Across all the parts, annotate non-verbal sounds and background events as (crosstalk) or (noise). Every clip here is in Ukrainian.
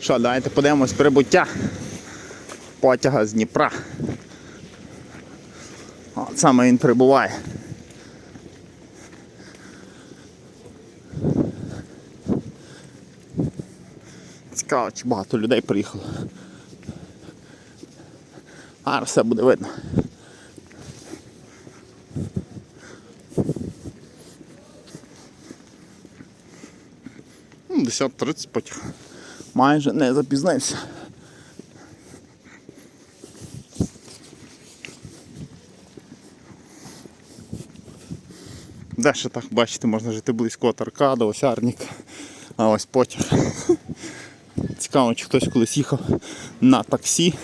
Що, давайте подивимось прибуття потяга з Дніпра. От саме він прибуває. Цікаво, чи багато людей приїхало. А все буде видно. Ну, 10.30 потяг. Майже не запізнився. Ще так бачите, можна жити близько от аркада, ось Арніка, а ось потяг. Цікаво, чи хтось колись їхав на таксі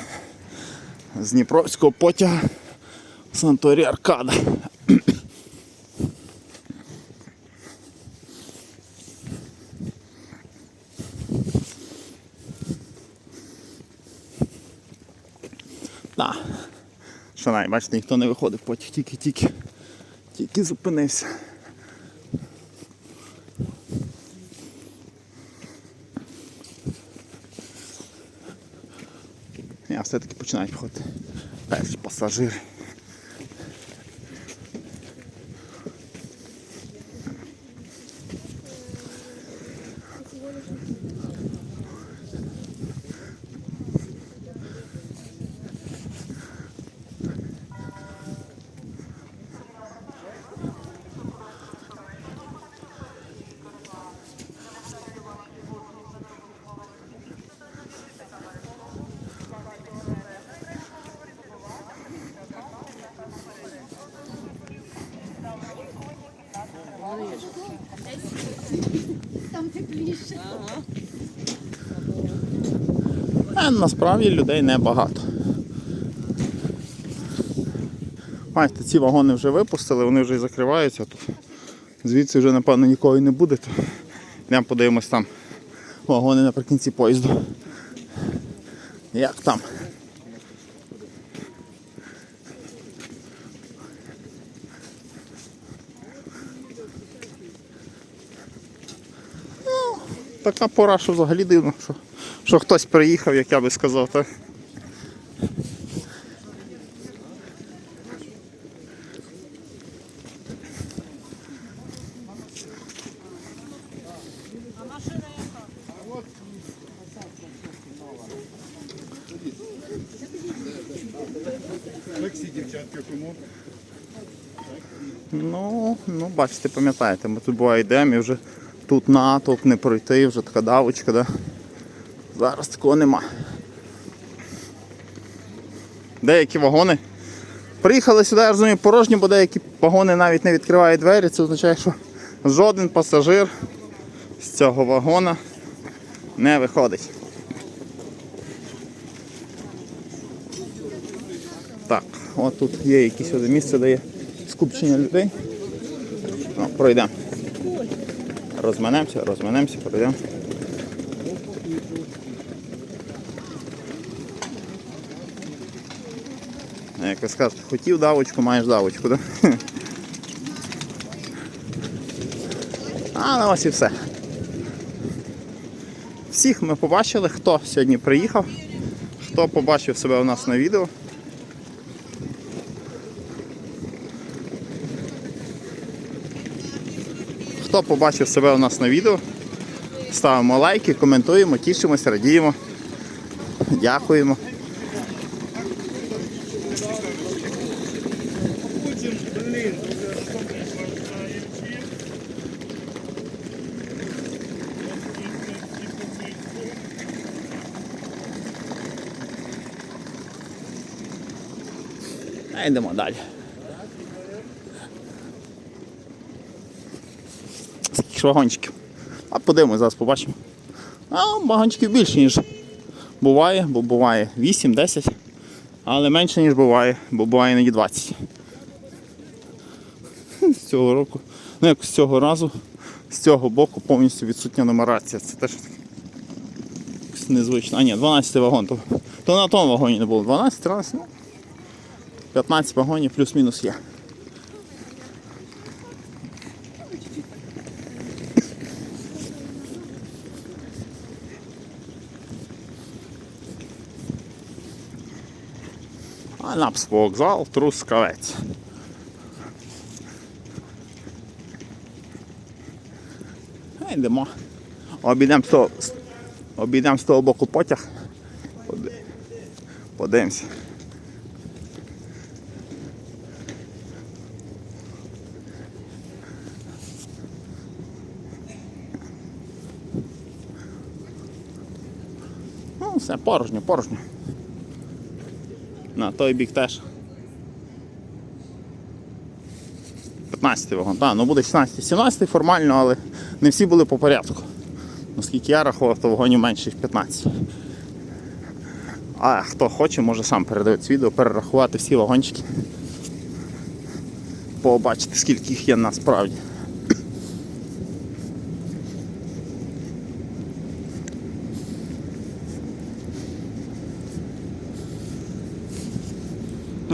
з Дніпровського потяга в санаторій Аркада. Що навіть, бачите, ніхто не виходив, потяг тільки-тільки тільки зупинився. Я все-таки починають виходити перші пасажири. Там тепліше. А насправді людей небагато. Бачите, ці вагони вже випустили, вони вже і закриваються тут. Звідси вже напевно нікого і не буде. Йдемо подивимось там вагони наприкінці поїзду. Як там? Така пора, що взагалі дивно, що, що хтось приїхав, як я би сказав, дівчатка. Ну, ну, бачите, пам'ятаєте, ми тут буває йдемо і вже тут натовп не пройти, вже така давочка, да? Зараз такого нема. Деякі вагони. Приїхали сюди, я розумію, порожні, бо деякі вагони навіть не відкривають двері. Це означає, що жоден пасажир з цього вагона не виходить. Так, от тут є якесь місце, де є скупчення людей. Пройдемо. Розминемося, розминемося, пройдемо. Як ви скажете, хотів давочку, маєш давочку, так? (laughs) А на ось і все. Всіх ми побачили, хто сьогодні приїхав, хто побачив себе у нас на відео. Хто побачив себе у нас на відео, ставимо лайки, коментуємо, тішимося, радіємо. Дякуємо. А йдемо далі. Скільки ж вагончиків. А подивимось, зараз побачимо. А вагончиків більше, ніж буває, бо буває 8-10, але менше, ніж буває, бо буває іноді 20. З цього року, ну як з цього разу, з цього боку повністю відсутня нумерація. Це теж незвично. А ні, 12 вагон. То, то на тому вагоні не було. 12, 13, ну. 15 вагонів плюс-мінус є. Анапський вокзал, Трускавець. Йдемо. Обійдемо з того, обійдемо з того боку потяг. Поди- Подивимося. Ну, все, порожньо, порожньо. На той бік теж. 15 вагон. Так, ну буде 16. 17 формально, але не всі були по порядку. Наскільки я рахував, то вагонів менше, ніж 15. А хто хоче, може сам передивитися відео, перерахувати всі вагончики. Побачити, скільки їх є насправді.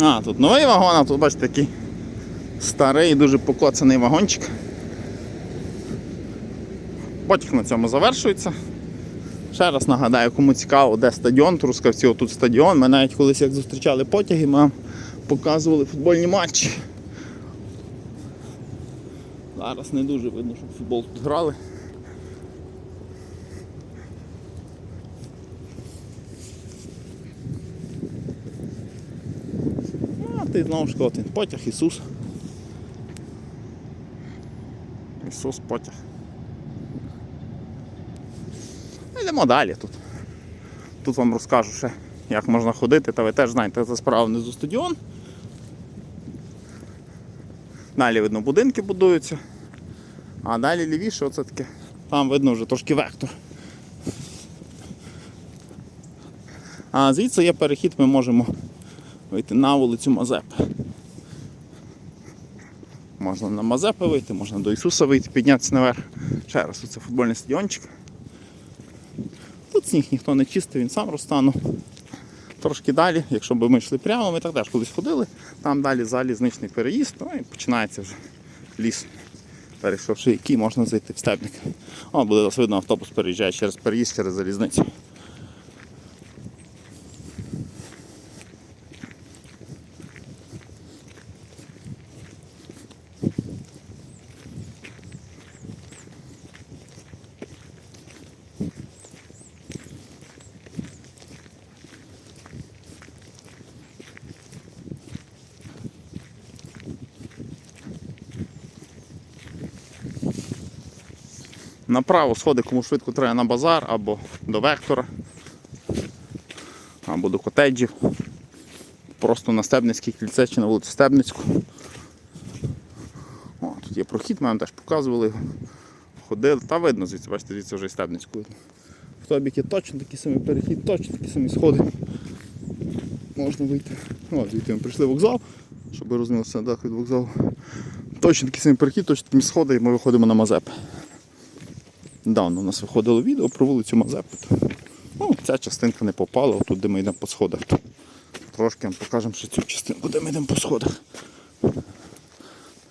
А, тут новий вагон, а тут бачите такий старий, дуже покоцаний вагончик. Потяг на цьому завершується. Ще раз нагадаю, кому цікаво, де стадіон, Трускавці, отут стадіон. Ми навіть колись як зустрічали потяги, ми вам показували футбольні матчі. Зараз не дуже видно, щоб футбол тут грали. Ти знову ж один потяг Ісус. Ісус потяг. Ну, Йдемо далі тут. Тут вам розкажу ще, як можна ходити, та ви теж знаєте, це справа внизу стадіон. Далі видно будинки будуються. А далі лівіше оце таке. Там видно вже трошки вектор. А звідси є перехід, ми можемо вийти на вулицю Мазепи. Можна на Мазепи вийти, можна до Ісуса вийти, піднятися наверх. Ще раз, це футбольний стадіончик. Тут сніг ніхто не чистив, він сам розтанув. Трошки далі, якщо б ми йшли прямо, ми так теж колись ходили, там далі залізничний переїзд, ну і починається вже ліс. Перейшовши який можна зайти в степник. О, буде видно, автобус переїжджає через переїзд, через залізницю. Направо сходи, кому швидко треба на базар або до вектора, або до котеджів. Просто на Стебницькій кільце чи на вулицю Стебницьку. О, тут є прохід, ми вам теж показували. Ходили, та видно звідси, бачите, звідси вже і Стебницьку видно. В є точно такий самий перехід, точно такі самі сходи. Можна вийти. О, звідти ми прийшли в вокзал, щоб ви розуміли, що дах від вокзалу. Точно такий самий перехід, точно такі сходи, і ми виходимо на Мазепи. Недавно у нас виходило відео про вулицю Мазепи. Ну, ця частинка не попала, отут де ми йдемо по сходах. Трошки вам покажемо ще цю частинку, де ми йдемо по сходах.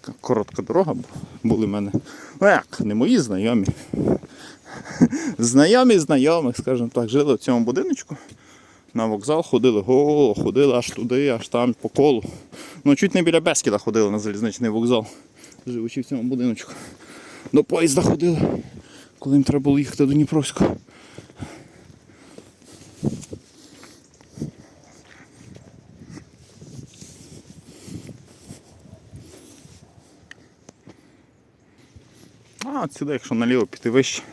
Така коротка дорога, були в мене. Ну як, не мої знайомі. Знайомі знайомих, скажімо так, жили в цьому будиночку. На вокзал ходили, го, ходили аж туди, аж там по колу. Ну чуть не біля Бескіда ходили на залізничний вокзал, живучи в цьому будиночку. До поїзда ходили коли їм треба було їхати до Дніпровського. А, от сюди, якщо наліво піти вище,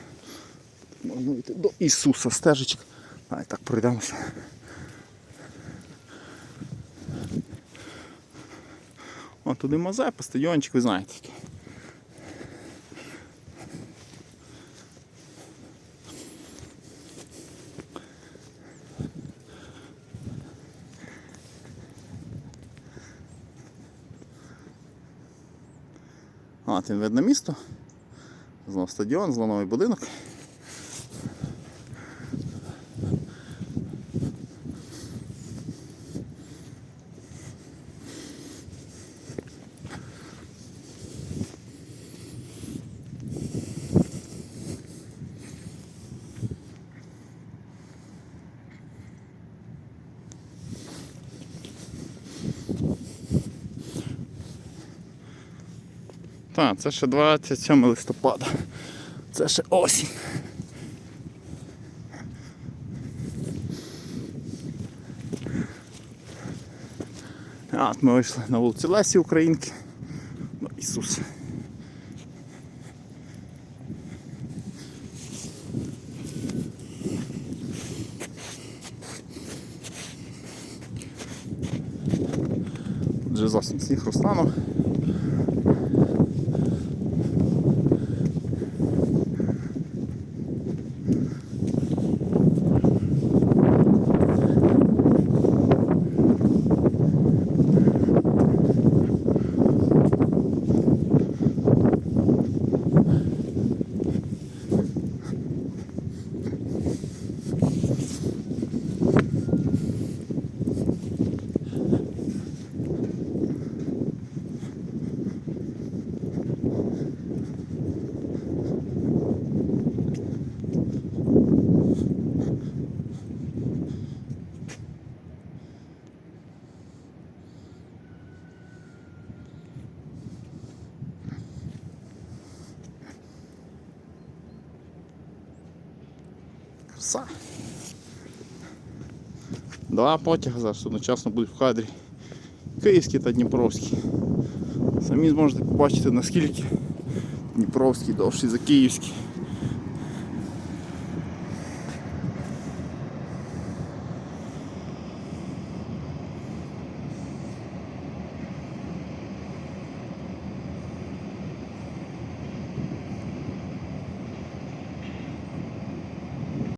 можна йти до Ісуса стежечка. Давай так пройдемося. О, туди Мазепа, стадіончик, ви знаєте. От він видно місто. Знов стадіон, знов новий будинок. Так, це ще 27 листопада. Це ще осінь. А, от ми вийшли на вулицю Лесі Українки. Ну, Ісус. Тут вже зовсім сніг розтанув. Два потяги зараз одночасно будуть в кадрі. Київський та Дніпровський. Самі зможете побачити наскільки Дніпровський довший за Київський.